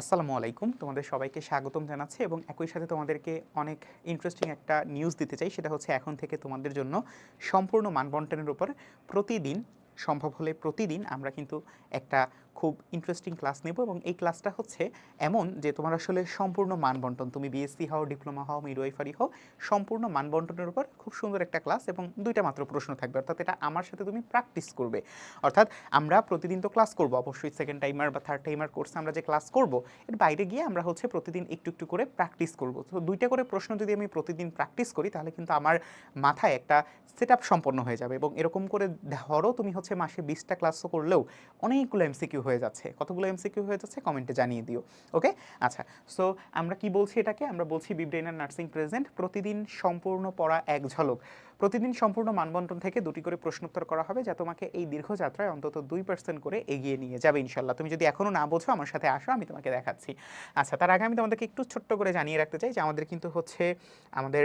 আসসালামু আলাইকুম। তোমাদের সবাইকে স্বাগতম জানাচ্ছি এবং একই সাথে তোমাদেরকে অনেক ইন্টারেস্টিং একটা নিউজ দিতে চাই। সেটা হচ্ছে এখন থেকে তোমাদের জন্য সম্পূর্ণ মানবন্টনের উপর প্রতিদিন, সম্ভব হলে প্রতিদিন আমরা কিন্তু একটা খুব ইন্টারেস্টিং ক্লাস নেব এবং এই ক্লাসটা হচ্ছে এমন যে তোমার আসলে সম্পূর্ণ মানবন্টন, তুমি বিএসসি হও ডিপ্লোমা হও মিডওয়াইফারি হও, সম্পূর্ণ মানবন্টনের উপর খুব সুন্দর একটা ক্লাস এবং দুইটা মাত্র প্রশ্ন থাকবে। অর্থাৎ এটা আমার সাথে তুমি প্র্যাকটিস করবে। অর্থাৎ আমরা প্রতিদিন তো ক্লাস করব, অবশ্যই সেকেন্ড টাইমার বা থার্ড টাইমার কোর্সে আমরা যে ক্লাস করব, এর বাইরে গিয়ে আমরা হচ্ছে প্রতিদিন একটু একটু করে প্র্যাকটিস করব। তো দুইটা করে প্রশ্ন যদি আমি প্রতিদিন প্র্যাকটিস করি, তাহলে কিন্তু আমার মাথায় একটা সেট সম্পন্ন হয়ে যাবে এবং এরকম করে ধরো তুমি হচ্ছে মাসে বিশটা ক্লাসও করলেও অনেকগুলো এমসিকিউ হয়ে যাচ্ছে? কতগুলো এমসিকিউ হয়ে যাচ্ছে? কমেন্টে জানিয়ে দিও ওকে আচ্ছা সো আমরা কি বলছি এটাকে? আমরা বলছি বিব্রেনার নার্সিং প্রেজেন্ট প্রতিদিন সম্পূর্ণ পড়া এক ঝলক। প্রতিদিন সম্পূর্ণ মানবন্টন থেকে দুটি করে প্রশ্নোত্তর করা হবে যা তোমাকে এই দীর্ঘ যাত্রায় অন্তত দুই পার্সেন্ট করে এগিয়ে নিয়ে যাবে ইনশাল্লাহ তুমি যদি এখনও না বোঝো, আমার সাথে আসো, আমি তোমাকে দেখাচ্ছি। আচ্ছা তার আগে আমি তোমাদেরকে একটু ছোট্ট করে জানিয়ে রাখতে চাই যে আমাদের কিন্তু হচ্ছে আমাদের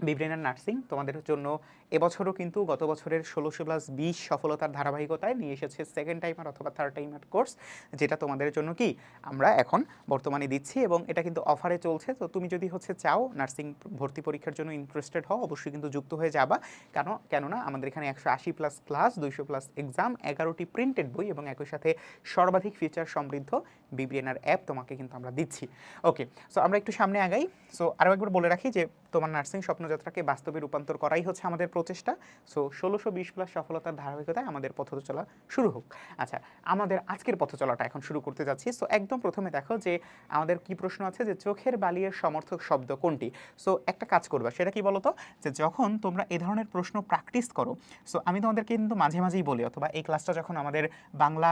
বিব্রেনার নার্সিং তোমাদের জন্য এবছরও কিন্তু গত বছরের ষোলোশো প্লাস বিশ সফলতার ধারাবাহিকতায় নিয়ে এসেছে সেকেন্ড টাইমার অথবা থার্ড টাইমার কোর্স যেটা তোমাদের জন্য কি? আমরা এখন বর্তমানে দিচ্ছি এবং এটা কিন্তু অফারে চলছে। তো তুমি যদি হচ্ছে চাও নার্সিং ভর্তি পরীক্ষার জন্য ইন্টারেস্টেড হও, অবশ্যই কিন্তু যুক্ত হয়ে যাবা। কেন, কেননা আমাদের এখানে একশো আশি প্লাস ক্লাস দুইশো প্লাস এক্সাম এগারোটি প্রিন্টেড বই এবং একই সাথে সর্বাধিক ফিচার সমৃদ্ধ বিবিএনআর অ্যাপ তোমাকে কিন্তু আমরা দিচ্ছি। ওকে সো আমরা একটু সামনে আগাই। সো আরও একবার বলে রাখি যে তোমার নার্সিং স্বপ্নযাত্রাকে বাস্তবে রূপান্তর করাই হচ্ছে আমাদের প্রচেষ্টা। সো ষোলোশো বিশ প্লাস সফলতার ধারাবাহিকতায় আমাদের পথ চলা শুরু হোক। আচ্ছা আমাদের আজকের পথ চলাটা এখন শুরু করতে যাচ্ছি। সো একদম প্রথমে দেখো যে আমাদের কি প্রশ্ন আছে যে চোখের বালিয়ের সমর্থক শব্দ কোনটি? সো একটা কাজ করবা, সেটা কি বলতো? যে যখন তোমরা এ ধরনের প্রশ্ন প্র্যাকটিস করো সো আমি তোমাদেরকে কিন্তু মাঝে মাঝেই বলি, অথবা এই ক্লাসটা যখন আমাদের বাংলা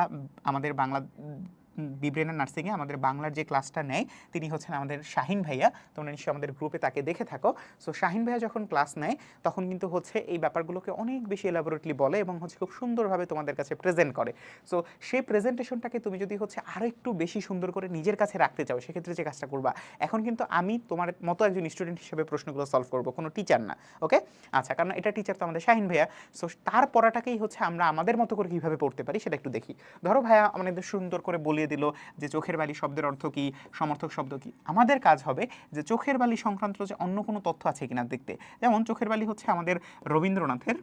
আমাদের বাংলা বিব্রেনার নার্সিংয়ে আমাদের বাংলার যে ক্লাসটা নেয়, তিনি হচ্ছেন আমাদের শাহিন ভাইয়া। তোমরা নিশ্চয়ই আমাদের গ্রুপে তাকে দেখে থাকো। সো শাহিন ভাইয়া যখন ক্লাস নেয়, তখন কিন্তু হচ্ছে এই ব্যাপারগুলোকে অনেক বেশি এলাবোরেটলি বলে এবং হচ্ছে খুব সুন্দরভাবে তোমাদের কাছে প্রেজেন্ট করে। সো সেই প্রেজেন্টেশনটাকে তুমি যদি হচ্ছে আরও একটু বেশি সুন্দর করে নিজের কাছে রাখতে চাও, সেক্ষেত্রে যে কাজটা করবা, এখন কিন্তু আমি তোমার মতো একজন স্টুডেন্ট হিসেবে প্রশ্নগুলো সলভ করব, কোনো টিচার না ওকে আচ্ছা কারণ এটা টিচার তো আমাদের শাহিন ভাইয়া। সো তার পড়াটাকেই হচ্ছে আমরা আমাদের মতো করে কীভাবে পড়তে পারি, সেটা একটু দেখি। ধরো ভাইয়া আমাদের সুন্দর করে বলিয়ে দিল যে চোখের বালি শব্দের অর্থ কী, সমর্থক শব্দ কী। আমাদের কাজ হবে যে চোখের বালি সংক্রান্ত যে অন্য কোনো তথ্য আছে কিনা দেখতে। যেমন চোখের বালি হচ্ছে আমাদের রবীন্দ্রনাথের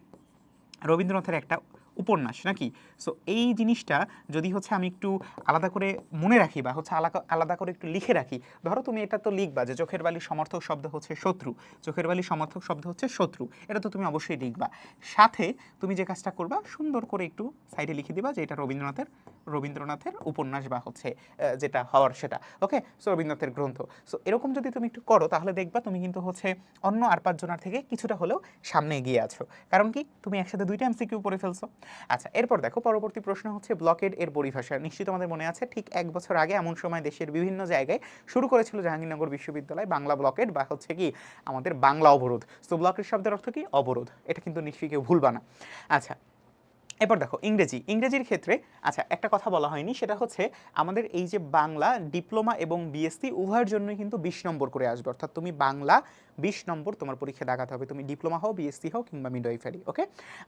রবীন্দ্রনাথের একটা উপন্যাস, নাকি? সো এই জিনিসটা যদি হচ্ছে আমি একটু আলাদা করে মনে রাখি বা হচ্ছে আলাদা আলাদা করে একটু লিখে রাখি, ধরো তুমি এটা তো লিখবা যে চোখের বালি সমর্থক শব্দ হচ্ছে শত্রু, চোখের বালি সমর্থক শব্দ হচ্ছে শত্রু, এটা তো তুমি অবশ্যই লিখবা। সাথে তুমি যে কাজটা করবা, সুন্দর করে একটু সাইডে লিখে দিবা যে এটা রবীন্দ্রনাথের রবীন্দ্রনাথের উপন্যাস বা হচ্ছে যেটা হওয়ার সেটা ওকে সো রবীন্দ্রনাথের গ্রন্থ। সো এরকম যদি তুমি একটু করো, তাহলে দেখবা তুমি কিন্তু হচ্ছে অন্য আর পাঁচজনার থেকে কিছুটা হলেও সামনে এগিয়ে আছো। কারণ কি? তুমি একসাথে দুইটা এমসিকিউ পড়ে ফেলছো। আচ্ছা এরপর দেখো পরবর্তী প্রশ্ন হচ্ছে ব্লকেড এর পরিভাষা। নিশ্চিত আমাদের মনে আছে, ঠিক এক বছর আগে এমন সময় দেশের বিভিন্ন জায়গায় শুরু করেছিল জাহাঙ্গীরনগর বিশ্ববিদ্যালয় বাংলা ব্লকেড বা হচ্ছে কি আমাদের বাংলা অবরোধ। তো ব্লকের শব্দের অর্থ কি? অবরোধ। এটা কিন্তু নিশ্চয়ই কেউ ভুলবা না। আচ্ছা এরপর দেখো ইংরেজি। ইংরেজির ক্ষেত্রে আচ্ছা একটা কথা বলা হয়নি, সেটা হচ্ছে আমাদের এই যে বাংলা, ডিপ্লোমা এবং বিএসসি উভয়ের জন্যই কিন্তু বিশ নম্বর করে আসবে। অর্থাৎ তুমি বাংলা বিশ নম্বর তোমার পরীক্ষা দেখাতে হবে। তুমি ডিপ্লোমা হও বিএসসি হও কিংবা মিডওয়াইফারি ওকে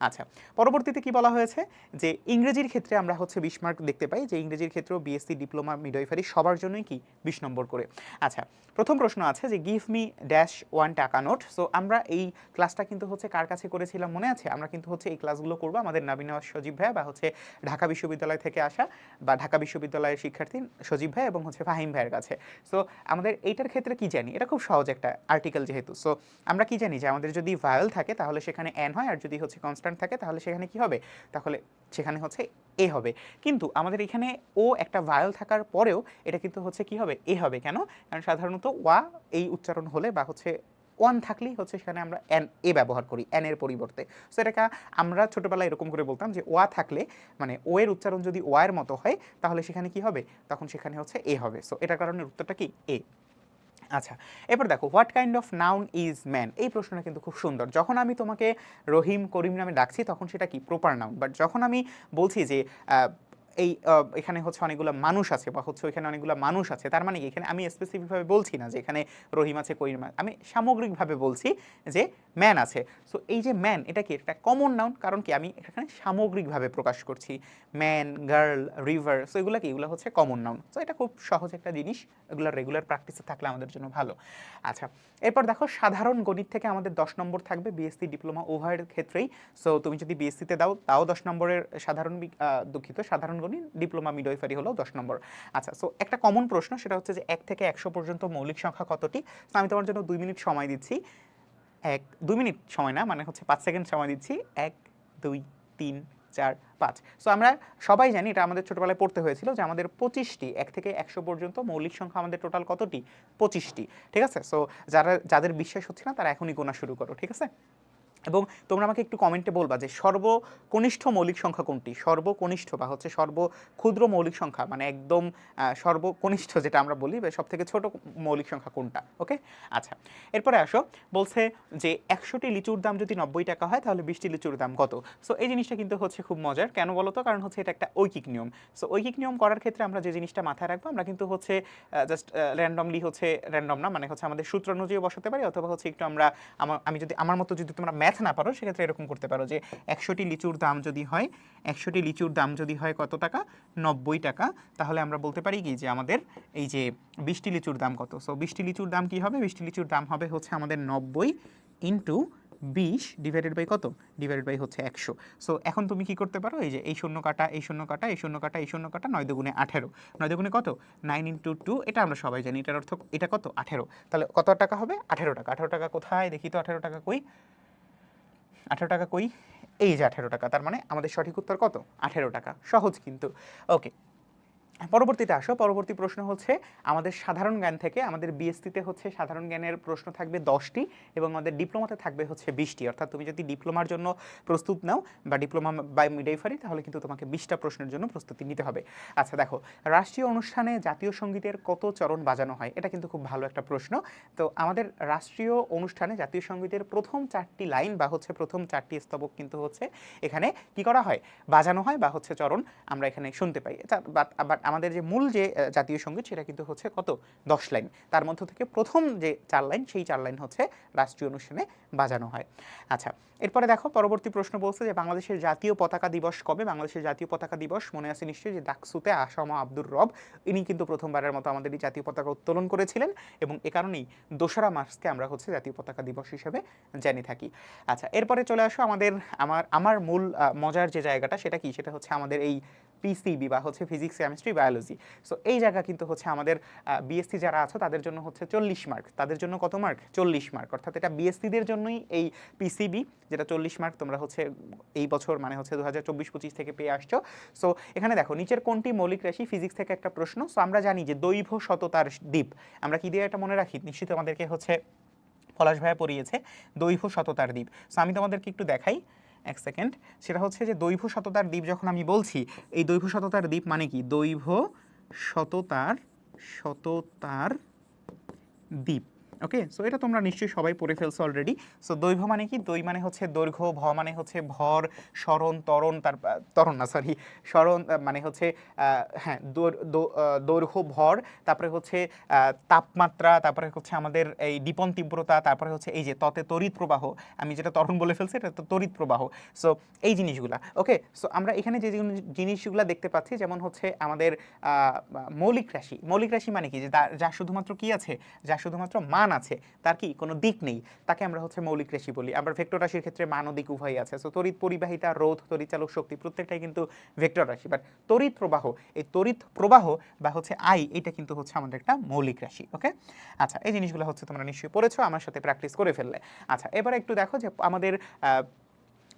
আচ্ছা পরবর্তীতে কি বলা হয়েছে? যে ইংরেজির ক্ষেত্রে আমরা হচ্ছে বিশ মার্ক দেখতে পাই, যে ইংরেজির ক্ষেত্রেও বিএসসি ডিপ্লোমা মিডওয়াইফারি সবার জন্যই কি বিশ নম্বর করে? আচ্ছা প্রথম প্রশ্ন আছে যে গিভ মি ড্যাশ ওয়ান টাকা নোট সো আমরা এই ক্লাসটা কিন্তু হচ্ছে কার কাছে করেছিলাম মনে আছে? আমরা কিন্তু হচ্ছে এই ক্লাসগুলো করব আমাদের নাবিন সজীব ভাইয়া বা হচ্ছে ঢাকা বিশ্ববিদ্যালয় থেকে আসা বা ঢাকা বিশ্ববিদ্যালয়ের শিক্ষার্থী সজীব ভাই এবং হচ্ছে ফাহিম ভাইয়ের কাছে। সো আমাদের এইটার ক্ষেত্রে কি জানি? এটা খুব সহজ একটা আর্টিকেল যেহেতু। সো আমরা কি জানি যে আমাদের যদি ভায়াল থাকে তাহলে সেখানে এন হয়, আর যদি হচ্ছে কনস্ট্যান্ট থাকে তাহলে সেখানে কি হবে? তাহলে সেখানে হচ্ছে এ হবে। কিন্তু আমাদের এখানে ও একটা ভায়াল থাকার পরেও এটা কিন্তু হচ্ছে কি হবে? এ হবে কেন? কারণ সাধারণত ওয়া এই উচ্চারণ হলে বা হচ্ছে ওয়ান থাকলেই হচ্ছে সেখানে আমরা এন এ ব্যবহার করি এন এর পরিবর্তে। সো এটাকে আমরা ছোটোবেলায় এরকম করে বলতাম যে ওয়া থাকলে মানে ও এর উচ্চারণ যদি ওয়া এর মতো হয়, তাহলে সেখানে কি হবে? তখন সেখানে হচ্ছে এ হবে। সো এটার কারণে উত্তরটা কি? এ আচ্ছা এবার দেখো what kind of noun is man এই প্রশ্নটা কিন্তু খুব সুন্দর। যখন আমি তোমাকে রহিম করিম নামে ডাকছি, তখন সেটা কি? প্রপার নাউন বাট যখন আমি বলছি যে এই এখানে হচ্ছে অনেকগুলো মানুষ আছে বা হচ্ছে ওইখানে অনেকগুলো মানুষ আছে। তার মানে এখানে আমি স্পেসিফিকভাবে বলছি না যে এখানে রহিম আছে কইর মাছ আমি সামগ্রিকভাবে বলছি যে ম্যান আছে। সো এই যে ম্যান এটা কি? একটা কমন নাউন কারণ কি? আমি এখানে সামগ্রিকভাবে প্রকাশ করছি। ম্যান গার্ল রিভার সো এগুলো কি? এগুলো হচ্ছে কমন নাউন সো এটা খুব সহজ একটা জিনিস। এগুলো রেগুলার প্র্যাকটিসে থাকলে আমাদের জন্য ভালো। আচ্ছা এরপর দেখো, সাধারণ গণিত থেকে আমাদের দশ নম্বর থাকবে বিএসসি ডিপ্লোমা উভয়ের ক্ষেত্রেই। সো তুমি যদি বিএসসিতে দাও, তাও দশ নম্বরের সাধারণ দুঃখিত, সাধারণ গণিত ডিপ্লোমা মিডওয়াইফারি হলো দশ নম্বর। আচ্ছা সো একটা কমন প্রশ্ন, সেটা হচ্ছে যে এক থেকে একশো পর্যন্ত মৌলিক সংখ্যা কতটি? তো আমি তোমার জন্য দুই মিনিট সময় দিচ্ছি। এক, দুই মিনিট সময় না মানে হচ্ছে পাঁচ সেকেন্ড সময় দিচ্ছি। এক, দুই, তিন, চার, পাঁচ। সো আমরা সবাই জানি, এটা আমাদের ছোটবেলায় পড়তে হয়েছিল যে আমাদের পঁচিশটি, এক থেকে একশো পর্যন্ত মৌলিক সংখ্যা আমাদের টোটাল কতটি? পঁচিশটি, ঠিক আছে? সো যারা, যাদের বিশ্বাস হচ্ছে না, তারা এখনই গোনা শুরু করো, ঠিক আছে? এবং তোমরা আমাকে একটু কমেন্টে বলবা যে সর্বকনিষ্ঠ মৌলিক সংখ্যা কোনটি? সর্বকনিষ্ঠ বা হচ্ছে সর্ব ক্ষুদ্র মৌলিক সংখ্যা মানে একদম সর্বকনিষ্ঠ যেটা আমরা বলি সব থেকে ছোট মৌলিক সংখ্যা কোনটা? ওকে আচ্ছা এরপরে আসো, বলছে যে একশোটি লিচুর দাম যদি নব্বই টাকা হয়, তাহলে বিশটি লিচুর দাম কত? সো এই জিনিসটা কিন্তু হচ্ছে খুব মজার। কেন বলো তো? কারণ হচ্ছে এটা একটা ঐকিক নিয়ম। সো ঐকিক নিয়ম করার ক্ষেত্রে আমরা যে জিনিসটা মাথায় রাখব, আমরা কিন্তু হচ্ছে জাস্ট র্যান্ডমলি হচ্ছে র্যান্ডম না মানে হচ্ছে আমাদের সূত্র অনুযায়ী বসাতে পারি, অথবা হচ্ছে একটু আমরা, আমি যদি, আমার মতো যদি তোমরা ম্যাথ না পারো, সেক্ষেত্রে এরকম করতে পারো যে একশোটি লিচুর দাম যদি হয়, একশোটি লিচুর দাম যদি হয় কত টাকা? নব্বই টাকা। তাহলে আমরা বলতে পারি কি যে আমাদের এই যে বিশটি লিচুর দাম কত? সো বিশটি লিচুর দাম কি হবে? বিশটি লিচুর দাম হবে হচ্ছে আমাদের নব্বই ইন্টু বিশ ডিভাইডেড বাই কত? ডিভাইডেড বাই হচ্ছে একশো। সো এখন তুমি কি করতে পারো? এই যে এই শূন্য কাটা, এই শূন্য কাটা, এই শূন্য কাটা, এই শূন্য কাটা, নয় দুগুণে আঠেরো। নয় দুগুণে কত? নাইন ইন্টু টু, এটা আমরা সবাই জানি। এটার অর্থ, এটা কত? আঠেরো। তাহলে কত টাকা হবে? আঠেরো টাকা। আঠেরো টাকা কোথায়? দেখি তো, আঠেরো টাকা কই? আঠেরো টাকা কই? এই যে আঠেরো টাকা, তার মানে আমাদের সঠিক উত্তর কত? আঠেরো টাকা, সহজ কিন্তু। ওকে পরবর্তীতে আসো। পরবর্তী প্রশ্ন হচ্ছে, আমাদের সাধারণ জ্ঞান থেকে আমাদের বিএসসিতে হচ্ছে সাধারণ জ্ঞানের প্রশ্ন থাকবে দশটি এবং আমাদের ডিপ্লোমাতে থাকবে হচ্ছে বিশটি। অর্থাৎ তুমি যদি ডিপ্লোমার জন্য প্রস্তুত নাও বা ডিপ্লোমা বাই মিডাইফারি তাহলে কিন্তু তোমাকে বিশটা প্রশ্নের জন্য প্রস্তুতি নিতে হবে। আচ্ছা দেখো, রাষ্ট্রীয় অনুষ্ঠানে জাতীয় সঙ্গীতের কত চরণ বাজানো হয়? এটা কিন্তু খুব ভালো একটা প্রশ্ন। তো আমাদের রাষ্ট্রীয় অনুষ্ঠানে জাতীয় সঙ্গীতের প্রথম চারটি লাইন বা হচ্ছে প্রথম চারটি স্তবক কিন্তু হচ্ছে এখানে কি করা হয়? বাজানো হয় বা হচ্ছে চরণ আমরা এখানে শুনতে পাই। বাট আমাদের যে মূল যে জাতীয় সংগীত সেটা কিন্তু হচ্ছে কত? দশ লাইন। তার মধ্য থেকে প্রথম যে চার লাইন, সেই চার লাইন হচ্ছে রাষ্ট্রীয় অনুষ্ঠানে বাজানো হয়। আচ্ছা এরপরে দেখো, পরবর্তী প্রশ্ন বলছে যে, বাংলাদেশের জাতীয় পতাকা দিবস কবে? বাংলাদেশের জাতীয় পতাকা দিবস, মনে আছে নিশ্চয়ই যে, ডাকসুতে আসামা আব্দুর রব, ইনি কিন্তু প্রথমবারের মতো আমাদের এই জাতীয় পতাকা উত্তোলন করেছিলেন এবং এ কারণেই দোসরা মার্চকে আমরা হচ্ছে জাতীয় পতাকা দিবস হিসেবে জেনে থাকি। আচ্ছা এরপরে চলে আসো আমাদের, আমার আমার মূল মজার যে জায়গাটা সেটা কি? সেটা হচ্ছে আমাদের এই পিসিবি বা হচ্ছে ফিজিক্স কেমিস্ট্রি বায়োলজি সো এই জায়গা কিন্তু হচ্ছে আমাদের বিএসসি যারা আছো, তাদের জন্য হচ্ছে চল্লিশ মার্ক তাদের জন্য কত মার্ক চল্লিশ মার্ক অর্থাৎ এটা বিএসসিদের জন্যই এই পিসিবি যেটা চল্লিশ মার্ক তোমরা হচ্ছে এই বছর মানে হচ্ছে দু হাজার চব্বিশ পঁচিশ থেকে পেয়ে আসছো। সো এখানে দেখো, নিচের কোনটি মৌলিক রাশি? ফিজিক্স থেকে একটা প্রশ্ন। সো আমরা জানি যে দৈর্ঘ্য শততার দ্বীপ। আমরা কি দিয়ে এটা মনে রাখি? নিশ্চিত আমাদেরকে হচ্ছে পলাশ ভাইয়া পড়িয়েছে, দৈর্ঘ্য শততার দ্বীপ। সো আমি তোমাদেরকে একটু দেখাই। এক সেকেন্ড, সেটা হচ্ছে যে দৈভ সততার দ্বীপ যখন আমি বলছি, এই দৈভ সততার দ্বীপ মানে কি? দৈভ সততার সততার দ্বীপ। ওকে সো এটা তোমরা নিশ্চয়ই সবাই পড়ে ফেলছো অলরেডি সো দৈর্ঘ্য মানে কি? দৈ মানে হচ্ছে দৈর্ঘ্য, ভ মানে হচ্ছে ভর, স্মরণ, ত্বরণ, তার ত্বরণ না সরি স্মরণ মানে হচ্ছে হ্যাঁ দৈর্ঘ্য, ভর, তারপরে হচ্ছে তাপমাত্রা, তারপরে হচ্ছে আমাদের এই দীপন তীব্রতা, তারপরে হচ্ছে এই যে ততে তড়িৎ প্রবাহ, আমি যেটা ত্বরণ বলে ফেলছি, এটা তো তড়িৎ প্রবাহ। সো এই জিনিসগুলা ওকে সো আমরা এখানে যে জিনিস- জিনিসগুলা দেখতে পাচ্ছি, যেমন হচ্ছে আমাদের মৌলিক রাশি। মৌলিক রাশি মানে কি? যে যা শুধুমাত্র কি আছে? যা শুধুমাত্র মান আছে, তার কি কোনো দিক নেই? তাকে আমরা হচ্ছে মৌলিক রাশি বলি। আবার ভেক্টর রাশির ক্ষেত্রে মান ও দিক উভয়ই আছে। সো তড়িৎ পরিবাহিতা, রোধ, তড়িৎ চালক শক্তি প্রত্যেকটাই কিন্তু ভেক্টর রাশি। বাট তড়িৎ প্রবাহ, এই তড়িৎ প্রবাহ বা হচ্ছে আই এটা কিন্তু হচ্ছে আমাদের একটা মৌলিক রাশি ওকে আচ্ছা এই জিনিসগুলো হচ্ছে তোমরা নিশ্চয়ই পড়েছো, আমার সাথে প্র্যাকটিস করে ফেললে। আচ্ছা এবার একটু দেখো যে আমাদের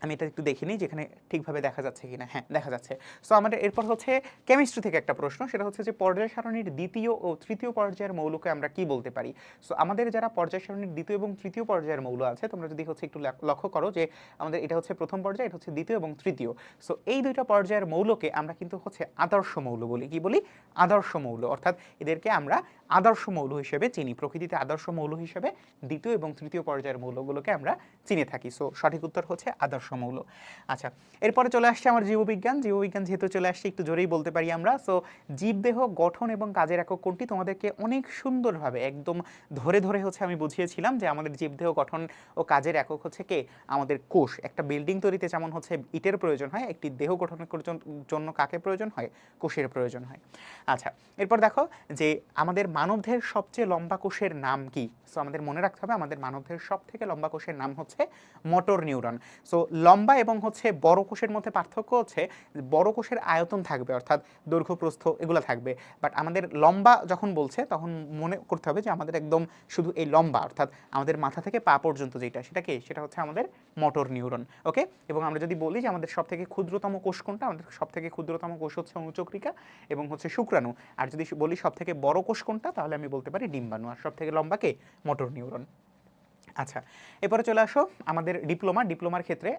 আমি এটা একটু দেখিনি যেখানে ঠিকভাবে দেখা যাচ্ছে কিনা। হ্যাঁ দেখা যাচ্ছে। সো আমাদের এরপর হচ্ছে কেমিস্ট্রি থেকে একটা প্রশ্ন, সেটা হচ্ছে যে পর্যায় সারণীর দ্বিতীয় ও তৃতীয় পর্যায়ের মৌলকে আমরা কি বলতে পারি? সো আমাদের যারা পর্যায় সারণীর দ্বিতীয় এবং তৃতীয় পর্যায়ের মৌল আছে, তোমরা যদি হচ্ছে একটু লক্ষ্য করো যে আমাদের এটা হচ্ছে প্রথম পর্যায়, এটা হচ্ছে দ্বিতীয় এবং তৃতীয়। সো এই দুইটা পর্যায়ের মৌলকে আমরা কিন্তু হচ্ছে আদর্শ মৌল বলি। কি বলি? আদর্শ মৌল। অর্থাৎ এদেরকে আমরা আদর্শ মৌল হিসেবে চিনি। প্রকৃতিতে আদর্শ মৌল হিসেবে দ্বিতীয় এবং তৃতীয় পর্যায়ের মৌলগুলোকে আমরা চিনে থাকি। সো সঠিক উত্তর হচ্ছে আদর্শ মৌল আচ্ছা এরপরে চলে আসছে আমার জীববিজ্ঞান। জীববিজ্ঞান যেহেতু চলে আসছে, একটু জোরেই বলতে পারি আমরা। সো জীবদেহ, গঠন এবং কাজের একক কোনটি তোমাদেরকে অনেক সুন্দরভাবে, একদম ধরে ধরে হচ্ছে আমি বুঝিয়েছিলাম যে আমাদের জীবদেহ, গঠন ও কাজের একক হচ্ছে কে? আমাদের কোষ। একটা বিল্ডিং তৈরিতে যেমন হচ্ছে ইটের প্রয়োজন হয়, একটি দেহ গঠনের জন্য কাকে প্রয়োজন হয়? কোষের প্রয়োজন হয়। আচ্ছা এরপর দেখো যে আমাদের মানবদেহের সবচেয়ে লম্বা কোষের নাম কি? সো আমাদের মনে রাখতে হবে আমাদের মানবদেহের সব থেকে লম্বা কোষের নাম হচ্ছে মোটর নিউরন। সো লম্বা এবং হচ্ছে বড় কোষের মধ্যে পার্থক্য হচ্ছে বড় কোষের আয়তন থাকবে, অর্থাৎ দৈর্ঘ্য প্রস্থ এগুলো থাকবে। বাট আমাদের লম্বা যখন বলছে, তখন মনে করতে হবে যে আমাদের একদম শুধু এই লম্বা, অর্থাৎ আমাদের মাথা থেকে পা পর্যন্ত যেটা, সেটা কি? সেটা হচ্ছে আমাদের মোটর নিউরন ওকে এবং আমরা যদি বলি যে আমাদের সব থেকে ক্ষুদ্রতম কোষ কোনটা? আমাদের সব থেকে ক্ষুদ্রতম কোষ হচ্ছে অনুচক্রিকা এবং হচ্ছে শুক্রাণু। আর যদি বলি সব থেকে বড় কোষ কোনটা? তাহলে আমি বলতে পারি ডিম্বাণু। আর সব থেকে লম্বা কে? মোটর নিউরন আচ্ছা এরপরে চলে আসো আমাদের ডিপ্লোমা। ডিপ্লোমার ক্ষেত্রে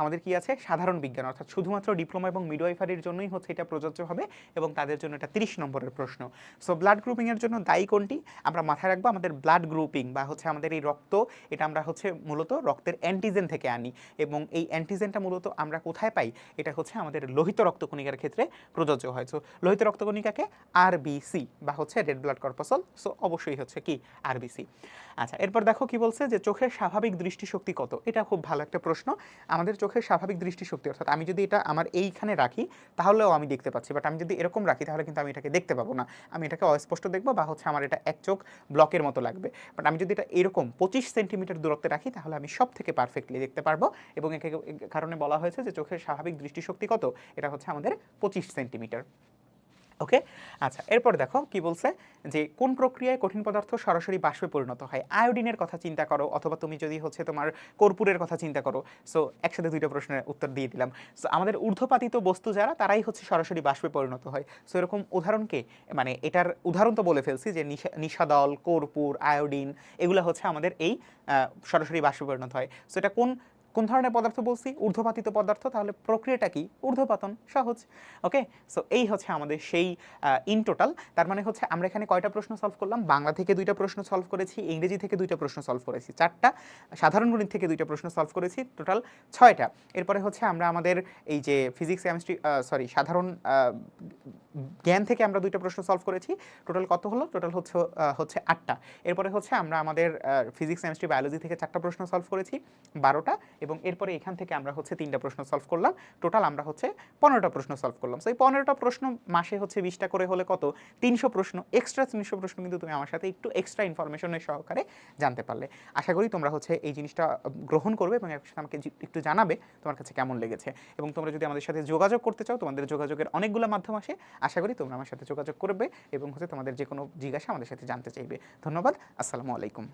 আমাদের কি আছে? সাধারণ বিজ্ঞান, অর্থাৎ শুধুমাত্র ডিপ্লোমা এবং মিডওয়াইফারির জন্যই হচ্ছে এটা প্রযোজ্য হবে এবং তাদের জন্য এটা তিরিশ নম্বরের প্রশ্ন। সো ব্লাড গ্রুপিংয়ের জন্য দায়ী কোনটি? আমরা মাথায় রাখব আমাদের ব্লাড গ্রুপিং বা হচ্ছে আমাদের এই রক্ত, এটা আমরা হচ্ছে মূলত রক্তের অ্যান্টিজেন থেকে আনি এবং এই অ্যান্টিজেনটা মূলত আমরা কোথায় পাই? এটা হচ্ছে আমাদের লোহিত রক্তকণিকার ক্ষেত্রে প্রযোজ্য হয়। সো লোহিত রক্তকণিকাকে আরবিসি বা হচ্ছে রেড ব্লাড কর্পাসল সো অবশ্যই হচ্ছে কি? আরবিসি আচ্ছা এরপর দেখো কি বলছে যে চোখের স্বাভাবিক দৃষ্টিশক্তি কত? এটা খুব ভালো একটা প্রশ্ন। আমাদের চোখের স্বাভাবিক দৃষ্টিশক্তি, অর্থাৎ আমি যদি এটা আমার এইখানে রাখি, তাহলেও আমি দেখতে পাচ্ছি। বাট আমি যদি এরকম রাখি, তাহলে কিন্তু আমি এটাকে দেখতে পাবো না। আমি এটাকে অস্পষ্ট দেখব বা হচ্ছে আমার এটা এক চোখ ব্লকের মতো লাগবে। বাট আমি যদি এটা এরকম পঁচিশ সেন্টিমিটার দূরত্বে রাখি, তাহলে আমি সব থেকে পারফেক্টলি দেখতে পারব। এবং একে কারণে বলা হয়েছে যে চোখের স্বাভাবিক দৃষ্টিশক্তি কত? এটা হচ্ছে আমাদের পঁচিশ সেন্টিমিটার। ওকে আচ্ছা এরপর দেখো কি বলছে যে, কোন প্রক্রিয়ায় কঠিন পদার্থ সরাসরি বাষ্পে পরিণত হয়? আয়োডিনের কথা চিন্তা করো, অথবা তুমি যদি হচ্ছে তোমার কর্পূরের কথা চিন্তা করো। সো একসাথে দুইটা প্রশ্নের উত্তর দিয়ে দিলাম। সো আমাদের ঊর্ধ্বপাতিত বস্তু যারা, তারাই হচ্ছে সরাসরি বাষ্পে পরিণত হয়। সো এরকম উদাহরণকে মানে এটার উদাহরণ তো বলে ফেলছি যে, নিশা, নিশাদল, কর্পূর, আয়োডিন, এগুলো হচ্ছে আমাদের এই সরাসরি বাষ্পে পরিণত হয়। সো এটা কোন কোন ধরনের পদার্থ বলছি? ঊর্ধ্বপাতিত পদার্থ, তাহলে প্রক্রিয়াটা কি? ঊর্ধ্বপাতন, সহজ। ওকে সো এই হচ্ছে আমাদের সেই ইন টোটাল তার মানে হচ্ছে আমরা এখানে কয়টা প্রশ্ন সলভ করলাম? বাংলা থেকে দুইটা প্রশ্ন সলভ করেছি, ইংরেজি থেকে দুইটা প্রশ্ন সলভ করেছি, চারটা। সাধারণ গণিত থেকে দুইটা প্রশ্ন সলভ করেছি টোটাল ছয়টা। এরপরে হচ্ছে আমরা আমাদের এই যে ফিজিক্স কেমিস্ট্রি সরি সাধারণ জ্ঞান থেকে আমরা দুইটা প্রশ্ন সলভ করেছি। টোটাল কত হলো? টোটাল হচ্ছে হচ্ছে আটটা। এরপরে হচ্ছে আমরা আমাদের ফিজিক্স কেমিস্ট্রি বায়োলজি থেকে চারটা প্রশ্ন সলভ করেছি, বারোটা, এবং এরপরে এখান থেকে আমরা হচ্ছে তিনটা প্রশ্ন সলভ করলাম। টোটাল আমরা হচ্ছে পনেরোটা প্রশ্ন সলভ করলাম। সেই পনেরোটা প্রশ্ন মাসে হচ্ছে বিশটা করে হলে কত? তিনশো প্রশ্ন এক্সট্রা তিনশো প্রশ্ন কিন্তু তুমি আমার সাথে একটু এক্সট্রা ইনফরমেশনের সহকারে জানতে পারলে। আশা করি তোমরা হচ্ছে এই জিনিসটা গ্রহণ করবে এবং এর সাথে আমাকে একটু জানাবে তোমার কাছে কেমন লেগেছে। এবং তোমরা যদি আমাদের সাথে যোগাযোগ করতে চাও, তোমাদের যোগাযোগের অনেকগুলো মাধ্যম আসে। আশা করি তোমরা আমার সাথে যোগাযোগ করবে এবং হচ্ছে তোমাদের যে কোনো জিজ্ঞাসা আমাদের সাথে জানতে চাইবে। ধন্যবাদ, আসসালামু আলাইকুম।